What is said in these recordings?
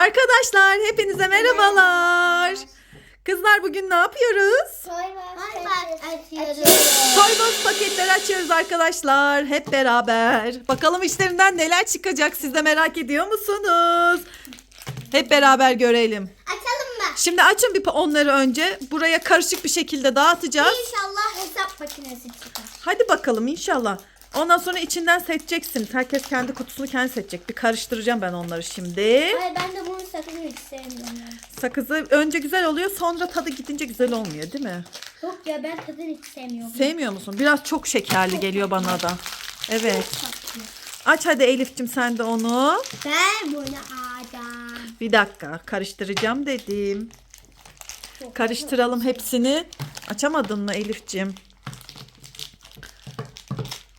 Arkadaşlar hepinize merhabalar. Kızlar bugün ne yapıyoruz? Toybox paketleri açıyoruz arkadaşlar. Hep beraber. Bakalım içlerinden neler çıkacak siz de merak ediyor musunuz? Hep beraber görelim. Açalım mı? Şimdi açın bir onları önce. Buraya karışık bir şekilde dağıtacağız. İnşallah hesap makinesi çıkar. Hadi bakalım inşallah. Ondan sonra içinden seçeceksiniz. Herkes kendi kutusunu kendi seçecek. Bir karıştıracağım ben onları şimdi. Hayır ben de bunu sakın hiç sevmiyorum. Sakızı önce güzel oluyor sonra tadı gidince güzel olmuyor değil mi? Yok ya ben tadını hiç sevmiyorum. Sevmiyor musun? Biraz çok şekerli geliyor bana da. Evet. Aç hadi Elif'cim sen de onu. Ben bunu alacağım. Bir dakika karıştıracağım dedim. Karıştıralım hepsini. Açamadın mı Elif'cim?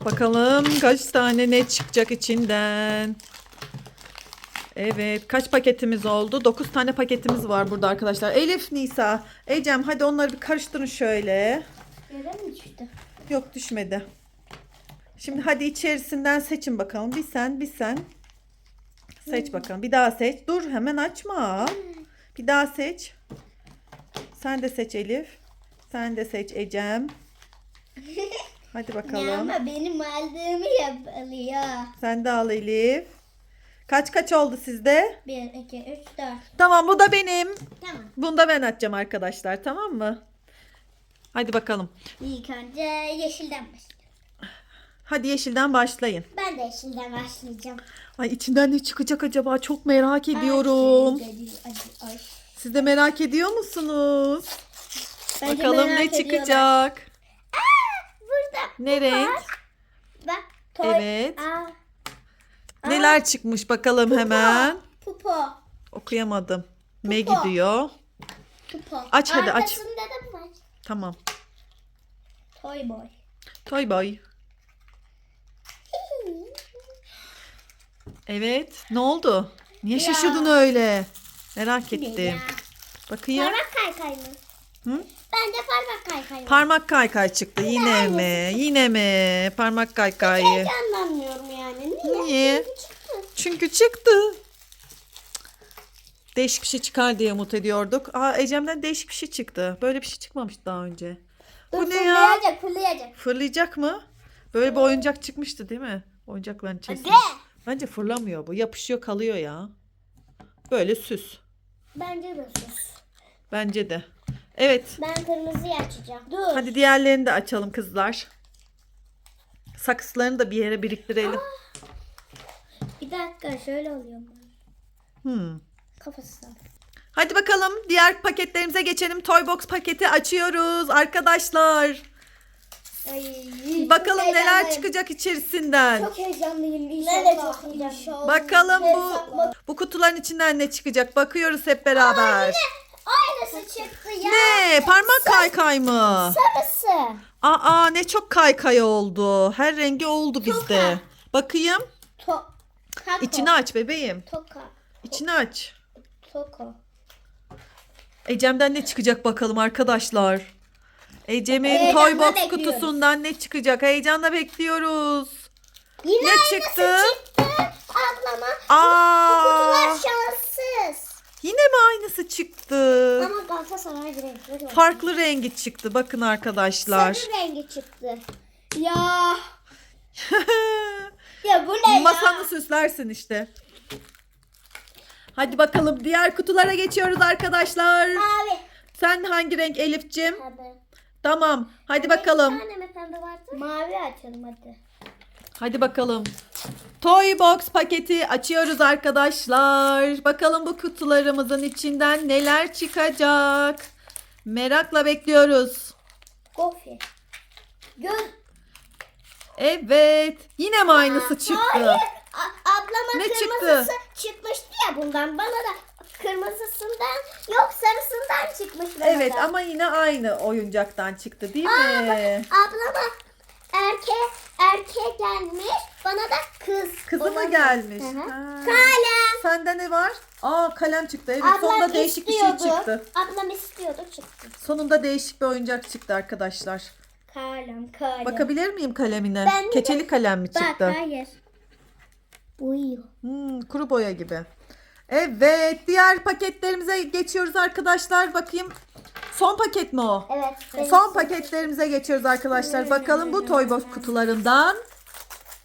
Bakalım kaç tane ne çıkacak içinden. Evet kaç paketimiz oldu? 9 tane paketimiz var burada arkadaşlar. Elif, Nisa, Ecem hadi onları bir karıştırın şöyle. Yere mi çıktı? Yok düşmedi. Şimdi hadi içerisinden seçin bakalım. Bir sen bir sen. Seç bakalım. Bir daha seç. Dur hemen açma. Bir daha seç. Sen de seç Elif. Sen de seç Ecem. Hadi Ya bakalım. ama benim aldığımı yapılıyor. Sen de al Elif. Kaç kaç oldu sizde? 1, 2, 3, 4. Tamam bu da benim. Tamam. Bunu da ben açacağım arkadaşlar tamam mı? Hadi bakalım. İlk önce yeşilden başlayalım. Hadi yeşilden başlayın. Ben de yeşilden başlayacağım. Ay içinden ne çıkacak acaba çok merak ediyorum. Ay, ay, ay. Siz de merak ediyor musunuz? Bence Bakalım ne ediyorlar. çıkacak. Ne renk? bak toy. Evet. Aa, Neler çıkmış bakalım hemen. pupo. Okuyamadım. Maggie diyor. Pupo. Aç hadi, aç. Arkasında da var. Tamam. Toy boy. Toy boy. Evet. Ne oldu? Niye şaşırdın öyle? Merak ettim. ya? Bakayım. Parmak kaykay mı? Hı? Bence parmak kaykay? Parmak kaykay çıktı. Yine mi? Yine mi? Parmak kaykayı. Heyecanlanmıyorum yani. Niye? Niye? Çıktı. Çünkü çıktı. Değişik bir şey çıkar diye umut ediyorduk. Aa Ecem'den değişik bir şey çıktı. Böyle bir şey çıkmamıştı daha önce. Bu Dur, ne ya? fırlayacak, fırlayacak. Fırlayacak mı? Böyle bir oyuncak çıkmıştı değil mi? Oyuncakların içerisinde. Bence fırlamıyor bu. Yapışıyor kalıyor ya. Böyle süs. Bence de sus. Bence de. Evet. Ben kırmızıyı açacağım. Dur. Hadi diğerlerini de açalım kızlar. Saksılarını da bir yere biriktirelim. Bir dakika şöyle oluyor mu? Hmm. Kafası. Hadi bakalım diğer paketlerimize geçelim. Toy box paketi açıyoruz arkadaşlar. Ay, Bakalım neler çıkacak içerisinden. Çok heyecanlıyım. İnşallah. Ben de çok heyecanlıyım. Bakalım bu bu kutuların içinden ne çıkacak? Bakıyoruz hep beraber. Aynısı çıktı ya. Ne? Parmak kaykay mı? Sarısı. Aa ne çok kaykay oldu. Her rengi oldu bizde. Bakayım. To Tako. İçini aç bebeğim. Toka. İçini aç. Toko. Ecem'den ne çıkacak bakalım arkadaşlar. Ecem'in Heyecanla Toy Box bekliyoruz. kutusundan ne çıkacak? Heyecanla bekliyoruz. Yine Ne aynısı çıktı? çıktı. Ablama. Aa! Kutular şanssız. Yine mi aynısı çıktı? Ama Galatasaray renkleri var. Farklı rengi çıktı bakın arkadaşlar. Sarı rengi çıktı. Ya. Ya bu ne Masanı ya? süslersin işte. Hadi bakalım diğer kutulara geçiyoruz arkadaşlar. Mavi. Sen hangi renk Elif'cim? Tabii. Tamam. Hadi bakalım. Bir tane mi pembe vardı? Mavi açalım hadi. Hadi bakalım. Toy Box paketi açıyoruz arkadaşlar. Bakalım bu kutularımızın içinden neler çıkacak. Merakla bekliyoruz. Gofi. Göz. Evet. Yine mi aynısı çıktı? Hayır. A- ablama Ne çıktı? kırmızısı çıkmıştı ya bundan. Bana da kırmızısından yok sarısından çıkmış bana Evet da. ama yine aynı oyuncaktan çıktı değil Aa, mi? bak, ablama erkek erkek gelmiş. Bana da kız. Kızı mı gelmiş? Hı hı. Ha. Kalem. Sende ne var? Aa kalem çıktı. Evet sonunda değişik bir şey istiyordu. çıktı. Ablam istiyordu çıktı. Sonunda değişik bir oyuncak çıktı arkadaşlar. Kalem kalem. Bakabilir miyim kalemine? Ben de- Keçeli kalem mi Bak çıktı? hayır. Uyuyor. Hmm, kuru boya gibi. Evet diğer paketlerimize geçiyoruz arkadaşlar. Bakayım son paket mi o? Evet. Son paketlerimize geçiyoruz arkadaşlar. Bakalım bu toy box kutularından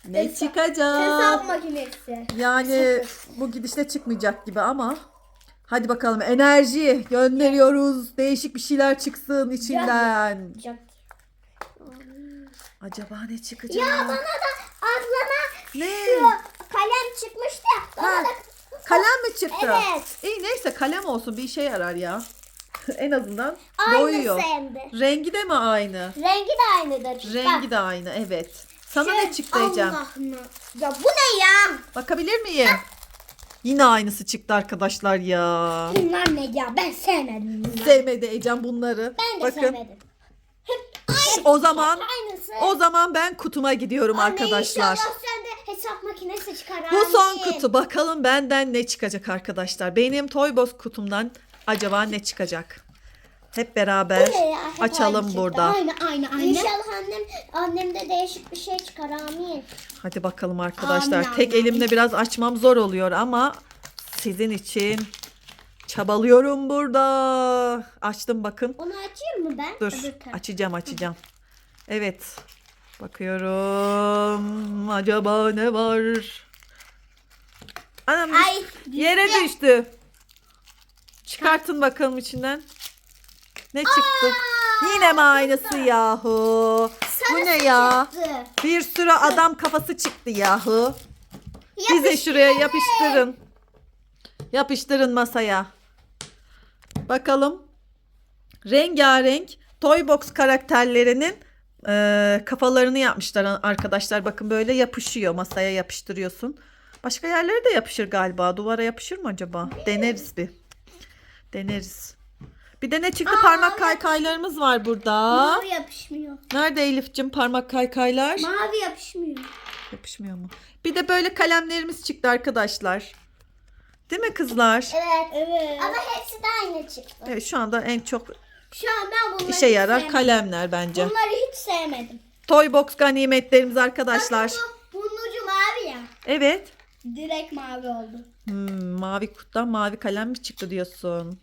ne çıkacak? Hesap makinesi. Yani bu gidişle çıkmayacak gibi ama hadi bakalım enerji gönderiyoruz. Değişik bir şeyler çıksın içinden. Acaba ne çıkacak? Ya bana da ablana ne? şu kalem çıkmıştı. Bana Ha, da Kalem mi çıktı? Evet. İyi neyse kalem olsun bir işe yarar ya. en azından aynısı boyuyor. hem de. Rengi de mi aynı? Rengi de aynıdır. Rengi de aynı evet. Sana ne çıktı Ecem? Allah'ım. Ya bu ne ya? Bakabilir miyim? Yine aynısı çıktı arkadaşlar ya. Bunlar ne ya? Ben sevmedim bunları. Sevmedi Ecem bunları. Ben de Bakın sevmedim. o zaman Aynısı. o zaman ben kutuma gidiyorum Anne, arkadaşlar. inşallah sen de hesap makinesi çıkar. Bu son amin. kutu. Bakalım benden ne çıkacak arkadaşlar. Benim Toybox kutumdan acaba ne çıkacak? Hep beraber Bu ne ya? Hep açalım aynı çıktı. burada. Aynı aynı aynı. İnşallah annem annemde değişik bir şey çıkar amin. Hadi bakalım arkadaşlar. Amin, Tek amin. elimle biraz açmam zor oluyor ama sizin için çabalıyorum burada. Açtım bakın. Onu açayım mı ben? Dur açacağım açacağım. Evet. Bakıyorum. Acaba ne var? Anam Ay, yere düştü. Çıkartın bakalım içinden. Ne çıktı? Yine mi aynısı yahu? Bu ne ya? Çıktı. Bir sürü adam kafası çıktı yahu. Bize şuraya yapıştırın. Yapıştırın masaya. Bakalım. Rengarenk Toybox karakterlerinin e, kafalarını yapmışlar arkadaşlar. Bakın böyle yapışıyor. Masaya yapıştırıyorsun. Başka yerlere de yapışır galiba. Duvara yapışır mı acaba? Deneriz bir. Deneriz. Bir de ne çıktı? Parmak kaykaylarımız var burada. Mavi yapışmıyor. Nerede Elif'cim parmak kaykaylar? Mavi yapışmıyor. Yapışmıyor mu? Bir de böyle kalemlerimiz çıktı arkadaşlar. Değil mi kızlar? Evet. Evet. Ama hepsi de aynı çıktı. Evet şu anda en çok Şu an ben bunları işe yarar sevmedim. kalemler bence. Bunları hiç sevmedim. Toybox ganimetlerimiz arkadaşlar. Bu, bunun ucu mavi ya. Evet. Direkt mavi oldu. Hmm, mavi kutudan mavi kalem mi çıktı diyorsun?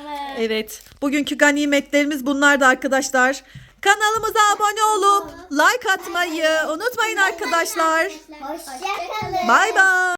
Evet. Evet. Bugünkü ganimetlerimiz bunlardı arkadaşlar. Kanalımıza abone olup like atmayı unutmayın arkadaşlar. Hoşçakalın. Bay bay.